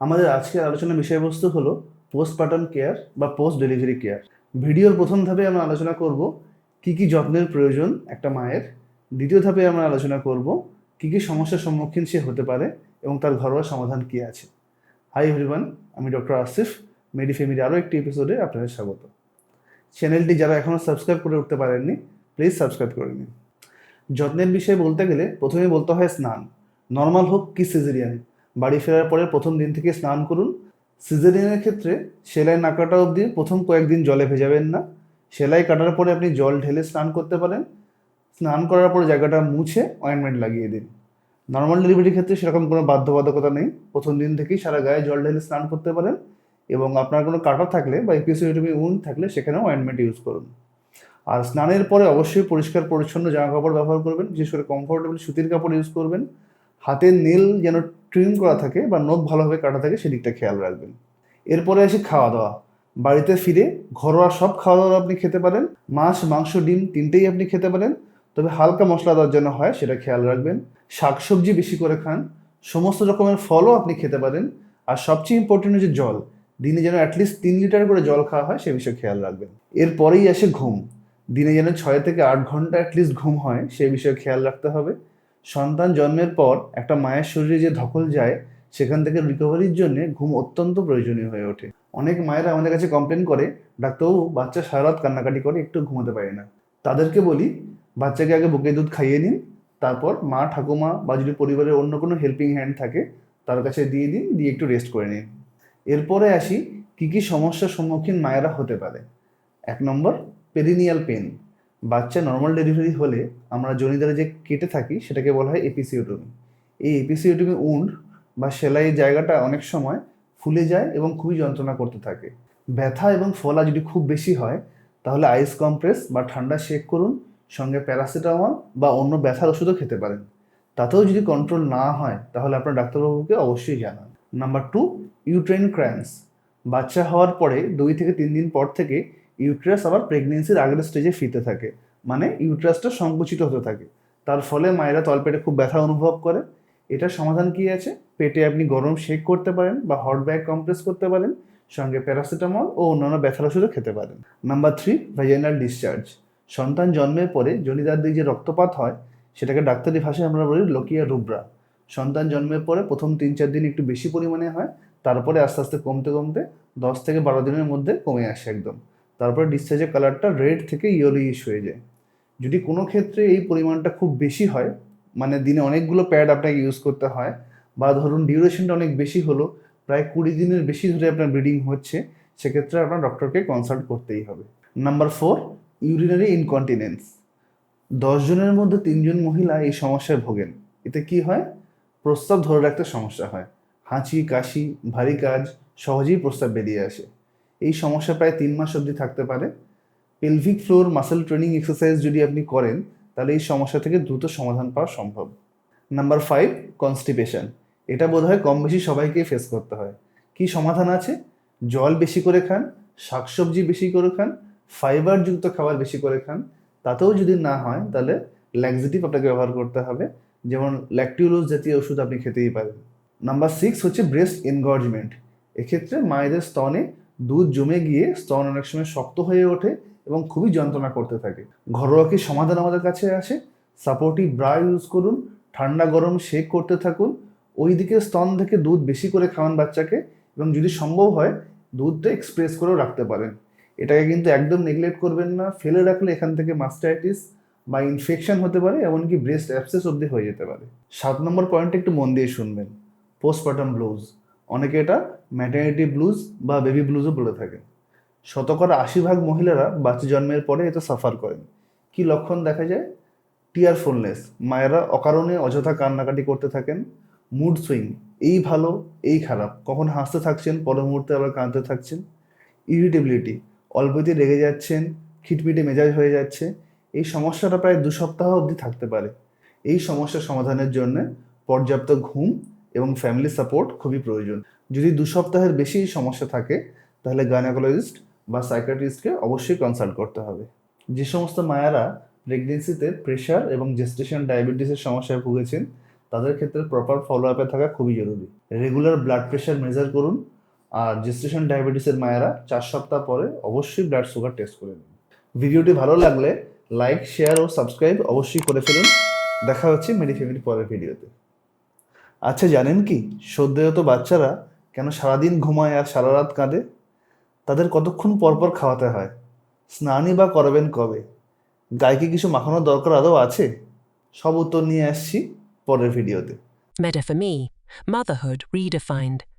আমাদের আজকের আলোচনার বিষয়বস্তু হলো পোস্টপার্টাম কেয়ার বা পোস্ট ডেলিভারি কেয়ার ভিডিওর প্রথম ধাপে আমরা আলোচনা করব কি কি যত্নের প্রয়োজন একটা মায়ের। দ্বিতীয় ধাপে আমরা আলোচনা করব কি কি সমস্যার সম্মুখীন সে হতে পারে এবং তার ঘরোয়া সমাধান কী আছে। হাই এভরিওয়ান আমি ডক্টর আসিফ মেডি ফ্যামিলি আরও একটি এপিসোডে আপনাদের স্বাগত। চ্যানেলটি যারা এখনও সাবস্ক্রাইব করে উঠতে পারেননি প্লিজ সাবস্ক্রাইব করে নিন। যত্নের বিষয়ে বলতে গেলে প্রথমে বলতে হয় স্নান। নর্মাল হোক কি সিজেরিয়ান বাড়ি ফেরার পরে প্রথম দিন থেকে স্নান করুন। সিজারিয়ানের ক্ষেত্রে সেলাই না কাটা অবধি প্রথম কয়েকদিন জলে ভেজাবেন না। সেলাই কাটার পরে আপনি জল ঢেলে স্নান করতে পারেন। স্নান করার পরে জায়গাটা মুছে অয়েনমেন্ট লাগিয়ে দিন। নর্মাল ডেলিভারির ক্ষেত্রে সেরকম কোনো বাধ্যবাধকতা নেই। প্রথম দিন থেকেই সারা গায়ে জল ঢেলে স্নান করতে পারেন এবং আপনার কোনো কাটা থাকলে বা এপিসিওটমি উন থাকলে সেখানেও অয়েনমেন্ট ইউজ করুন। আর স্নানের পরে অবশ্যই পরিষ্কার পরিচ্ছন্ন জামা কাপড় ব্যবহার করবেন। বিশেষ করে কমফোর্টেবল সুতির কাপড় ইউজ করবেন। হাতের নীল যেন ট্রিম করা থাকে বা নখ ভালোভাবে কাটা থাকে, সেদিকটা খেয়াল রাখবেন। এরপরে আসি খাওয়া দাওয়া বাড়িতে ফিরে ঘরোয়া সব খাওয়া দাওয়া আপনি খেতে পারেন। মাছ, মাংস, ডিম তিনটেই আপনি খেতে পারেন। তবে হালকা মশলা দেওয়ার জন্য হয়, সেটা খেয়াল রাখবেন। শাকসবজি বেশি করে খান। সমস্ত রকমের ফলও আপনি খেতে পারেন। আর সবচেয়ে ইম্পর্টেন্ট হচ্ছে জল। দিনে যেন অ্যাটলিস্ট তিন লিটার করে জল খাওয়া হয়, সে বিষয়ে খেয়াল রাখবেন। এরপরেই আসে ঘুম। দিনে যেন ছয় থেকে আট ঘণ্টা অ্যাটলিস্ট ঘুম হয়, সে বিষয়ে খেয়াল রাখতে হবে। সন্তান জন্মের পর একটা মায়ের শরীরে যে ধকল যায়, সেখান থেকে রিকভারির জন্য ঘুম অত্যন্ত প্রয়োজনীয় হয়ে ওঠে। অনেক মায়েরা আমাদের কাছে কমপ্লেন করে, ডাক্তারবাবু, বাচ্চা সারা রাত কান্নাকাটি করে, একটু ঘুমোতে পারে না। তাদেরকে বলি, বাচ্চাকে আগে বুকে দুধ খাইয়ে নিন, তারপর মা, ঠাকুমা বা যদি পরিবারের অন্য কোনো হেল্পিং হ্যান্ড থাকে, তার কাছে দিয়ে দিন, দিয়ে একটু রেস্ট করে নিন। এরপরে আসি, কি কি সমস্যার সম্মুখীন মায়েরা হতে পারে। এক নম্বর পেরিনিয়াল পেন বাচ্চা নর্মাল ডেলিভারি হলে আমরা জনিদারে যে কেটে থাকি, সেটাকে বলা হয় এপিসিওটমি। এই এপিসিওটমি উন্ড বা সেলাইয়ের জায়গাটা অনেক সময় ফুলে যায় এবং খুবই যন্ত্রণা করতে থাকে। ব্যথা এবং ফলা যদি খুব বেশি হয়, তাহলে আইস কম্প্রেস বা ঠান্ডা শেক করুন, সঙ্গে প্যারাসিটামল বা অন্য ব্যথার ওষুধও খেতে পারেন। তাতেও যদি কন্ট্রোল না হয়, তাহলে আপনার ডাক্তারবাবুকে অবশ্যই জানান। নাম্বার টু ইউট্রেন ক্র্যান্স বাচ্চা হওয়ার পরে দুই থেকে তিন দিন পর থেকে ইউট্রাস আবার প্রেগনেন্সির আগের স্টেজে ফিতে থাকে। মানে ইউট্রাসটা সংকুচিত হতে থাকে। তার ফলে মায়েরা তলপেটে খুব ব্যথা অনুভব করে। এটার সমাধান কি আছে? পেটে আপনি গরম শেক করতে পারেন বা হট ব্যাগ কম্প্রেস করতে পারেন, সঙ্গে প্যারাসিটামল ও অন্যান্য ব্যথার ওষুধও খেতে পারেন। নাম্বার থ্রি ভেজাইনাল ডিসচার্জ সন্তান জন্মের পরে জনিদার দিকে যে রক্তপাত হয়, সেটাকে ডাক্তারি ভাষায় আমরা বলি লোকিয়া রুব্রা সন্তান জন্মের পরে প্রথম তিন চার দিন একটু বেশি পরিমাণে হয়, তারপরে আস্তে আস্তে কমতে কমতে দশ থেকে বারো দিনের মধ্যে কমে আসে একদম। তারপরে ডিসচার্জের কালারটা রেড থেকে ইয়েলোইশ হয়ে যায়। যদি কোনো ক্ষেত্রে এই পরিমাণটা খুব বেশি হয় মানে দিনে অনেকগুলো প্যাড আপনাকে ইউজ করতে হয়, বা ধরুন ডিউরেশনটা অনেক বেশি হলো, প্রায় কুড়ি দিনের বেশি ধরে আপনার ব্লিডিং হচ্ছে, সেক্ষেত্রে আপনার ডক্টরকে কনসাল্ট করতেই হবে। নাম্বার ফোর ইউরিনারি ইনকন্টিনেন্স জনের মধ্যে তিনজন মহিলা এই সমস্যায় ভোগেন। এতে কি হয়? প্রস্তাব ধরে রাখতে সমস্যা হয়। হাঁচি, কাশি, ভারী কাজ, সহজেই প্রস্তাব বেরিয়ে আসে। এই সমস্যা প্রায় তিন মাস অবধি থাকতে পারে। Pelvic floor muscle training exercise যদি আপনি করেন, তাহলে এই সমস্যা থেকে দ্রুত সমাধান পাওয়া সম্ভব। নাম্বার ফাইভ কনস্টিপেশন এটা বোধহয় কম বেশি সবাইকে ফেস করতে হয়। কি সমাধান আছে? জল বেশি করে খান, শাকসবজি বেশি করে খান ফাইবারযুক্ত খাবার বেশি করে খান। তাতেও যদি না হয়, তাহলে ল্যাক্সিটিভ আপনাকে ব্যবহার করতে হবে। যেমন ল্যাকটিউলোজ জাতীয় ওষুধ আপনি খেতেই পারেন। নাম্বার সিক্স হচ্ছে ব্রেস্ট এনগর্জমেন্ট এক্ষেত্রে মায়েদের স্তনে দুধ জমে গিয়ে স্তন অনেক সময় শক্ত হয়ে ওঠে এবং খুবই যন্ত্রণা করতে থাকে। ঘরোয়া কি সমাধান আমাদের কাছে আসে? সাপোর্টিভ ব্রা ইউজ করুন, ঠান্ডা গরম শেক করতে থাকুন ওই দিকে স্তন থেকে দুধ বেশি করে খাওয়ান বাচ্চাকে এবং যদি সম্ভব হয়, দুধটা এক্সপ্রেস করেও রাখতে পারেন। এটাকে কিন্তু একদম নেগলেক্ট করবেন না, ফেলে রাখলে এখান থেকে মাস্টাইটিস বা ইনফেকশন হতে পারে, এমনকি ব্রেস্ট অ্যাপসেস অবধি হয়ে যেতে পারে। সাত নম্বর পয়েন্টটা একটু মন দিয়ে শুনবেন পোস্টপার্টাম ব্লুজ অনেকে এটা ম্যাটার্নিটি ব্লুজ বা বেবি ব্লুজও বলে থাকে। শতকরা আশি ভাগ মহিলারা বাচ্চা জন্মের পরে এতে সাফার করেন। কি লক্ষণ দেখা যায়? টিয়ারফুলনেস মায়েরা অকারণে অযথা কান্নাকাটি করতে থাকেন। মুড সুইং এই ভালো, এই খারাপ, কখন হাসতে থাকছেন, পরের মুহূর্তে আবার কাঁদতে থাকছেন। ইরিটেবিলিটি অল্পতে রেগে যাচ্ছেন, খিটমিটে মেজাজ হয়ে যাচ্ছে। এই সমস্যাটা প্রায় দু সপ্তাহ অবধি থাকতে পারে। এই সমস্যা সমাধানের জন্য পর্যাপ্ত ঘুম এবং ফ্যামিলি সাপোর্ট খুবই প্রয়োজন। যদি দু সপ্তাহের বেশি সমস্যা থাকে, তাহলে গাইনাকোলজিস্ট বা সাইকাট্রিস্টকে অবশ্যই কনসাল্ট করতে হবে। যে সমস্ত মায়েরা প্রেগনেন্সিতে প্রেশার এবং জেস্টেশন ডায়াবেটিসের সমস্যায় ভুগেছেন, তাদের ক্ষেত্রে প্রপার ফলো আপে থাকা খুবই জরুরি। রেগুলার ব্লাড প্রেশার মেজার করুন, আর জেস্টেশন ডায়াবেটিসের মায়েরা চার সপ্তাহ পরে অবশ্যই ব্লাড সুগার টেস্ট করে নিন। ভিডিওটি ভালো লাগলে লাইক শেয়ার ও সাবস্ক্রাইব অবশ্যই করে ফেলুন। দেখা হচ্ছে মেডি ফ্যামিলি পরের ভিডিওতে। আচ্ছা জানেন কি? সদ্যজাত বাচ্চারা কেন সারাদিন ঘুমায় আর সারা রাত কাঁদে? তাদের কতক্ষণ পরপর খাওয়াতে হয়? স্নানই বা করবেন কবে? গায়ে কিছু মাখানোর দরকার আদৌ আছে? সব উত্তর নিয়ে আসছি পরের ভিডিওতে। Meta Me, Motherhood Redefined.